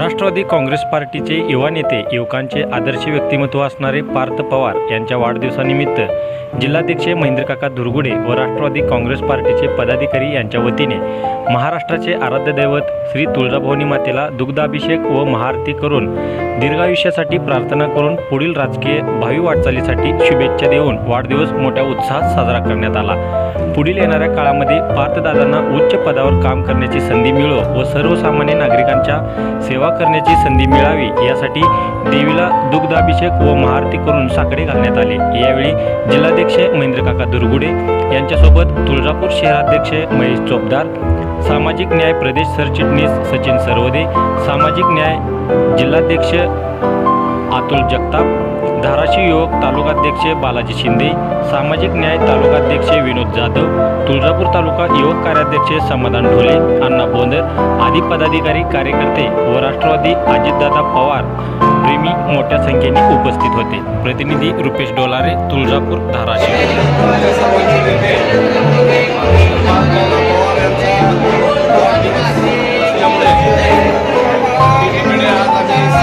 राष्ट्रवादी काँग्रेस पार्टीचे युवा नेते युवकांचे आदर्श व्यक्तिमत्व असणारे पार्थ पवार यांच्या वाढदिवसानिमित्त जिल्हाध्यक्ष महेंद्रकाका दुर्गुडे व राष्ट्रवादी काँग्रेस पार्टीचे पदाधिकारी यांच्या वतीने महाराष्ट्राचे आराध्य दैवत श्री तुळजाभवानी मातेला दुग्धाभिषेक व महाआरती करून दीर्घायुष्यासाठी प्रार्थना करून पुढील राजकीय भावी वाटचालीसाठी शुभेच्छा देऊन वाढदिवस मोठ्या उत्साहात साजरा करण्यात आला. पुढील येणाऱ्या काळामध्ये पार्थदादांना उच्च पदावर काम करण्याची संधी मिळो व सर्वसामान्य नागरिकांच्या सेवा करण्याची संधी मिळावी यासाठी देवीला दुग्धाभिषेक व महाआरती करून साकडे घालण्यात आले. यावेळी जिल्हाध्यक्ष महेंद्रकाका दुर्गुडे यांच्यासोबत तुळजापूर शहराध्यक्ष महेश चोपदार सामाजिक न्याय प्रदेश सरचिटणीस सचिन सरवदे सामाजिक न्याय जिल्हाध्यक्ष अतुल जगताप धाराशिव युवक तालुकाध्यक्ष बालाजी शिंदे सामाजिक न्याय तालुकाध्यक्ष विनोद जाधव तुळजापूर तालुका युवक कार्याध्यक्ष समाधान ढोले अण्णा बोंदर आदी पदाधिकारी कार्यकर्ते व राष्ट्रवादी अजितदादा पवार प्रेमी मोठ्या संख्येने उपस्थित होते. प्रतिनिधी रुपेश डोलारे तुळजापूर धाराशिव.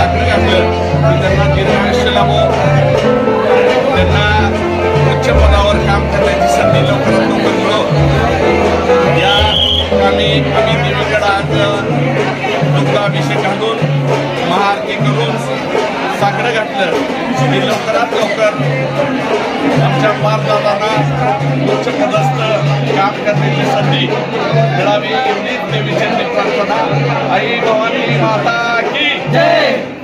की त्यांना दीर्घायुष्य लाभो. त्यांना उच्च पदावर काम करण्याची संधी लवकरात लवकर मिळो. या आम्ही आम्ही देवीकडे आज दुग्धाभिषेक घालून महाआरती करून साखर घातलं. की लवकरात लवकर आमच्या पारदादांना उच्च पदस्थ काम करण्याची संधी मिळावी. एवढीच देवीची प्रार्थना. आई भवानी माता की जय!